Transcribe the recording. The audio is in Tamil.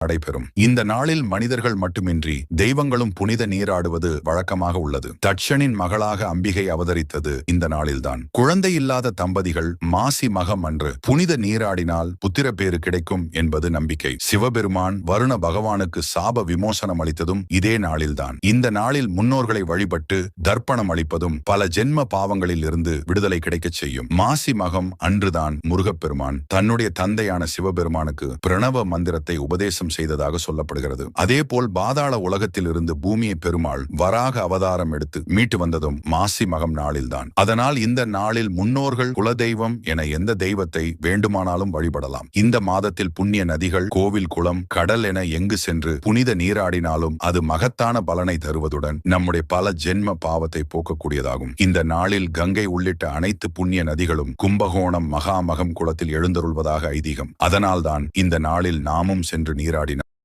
நடைபெறும். இந்த நாளில் மனிதர்கள் மட்டுமின்றி தெய்வங்களும் புனித நீராடுவது வழக்கமாக உள்ளது. தட்சனின் மகளாக அம்பிகை அவதரித்தது இந்த நாளில்தான். குழந்தை இல்லாத தம்பதிகள் மாசி மகம் அன்று புனித நீராடினால் புத்திர பேறு கிடைக்கும் என்பது நம்பிக்கை. சிவபெருமான் வருண பகவானுக்கு சாப விமோசனம் அளித்ததும் இதே நாளில்தான். இந்த நாளில் முன்னோர்களை வழிபட்டு தர்ப்பணம் அளிப்பதும் பல ஜென்ம பாவங்களில் இருந்து விடுதலை கிடைக்கச் செய்யும். மாசி மகம் அன்றுதான் முருகப்பெருமான் தன்னுடைய தந்தையான சிவபெருமானுக்கு பிரணவ மந்திரத்தை உபதேசம் செய்ததாக சொல்லப்படுகிறது. அதே போல் பாதாள உலகத்தில் இருந்து பூமியை பெருமாள் வராக அவதாரம் எடுத்து மீட்டு வந்ததும் மாசி மகம் நாளில்தான். அதனால் இந்த நாளில் முன்னோர்கள் குலதெய்வம் என எந்த தெய்வத்தை வேண்டுமானாலும் வழிபடலாம். இந்த மாதத்தில் புண்ணிய நதிகள் கோவில் குளம் கடல் என எங்கு சென்று புனித நீராடினாலும் அது மகத்தான பலனை தருவதுடன் நம்முடைய பல ஜென்ம பாவத்தை போக்கக்கூடியதாகும். இந்த நாளில் கங்கை உள்ளிட்ட அனைத்து புண்ணிய நதிகளும் கும்பகோணம் மகாமகம் குளத்தில் எழுந்தருள்வதாக ஐதீகம். அதனால்தான் இந்த நாளில் நாமும் சென்று நீராடி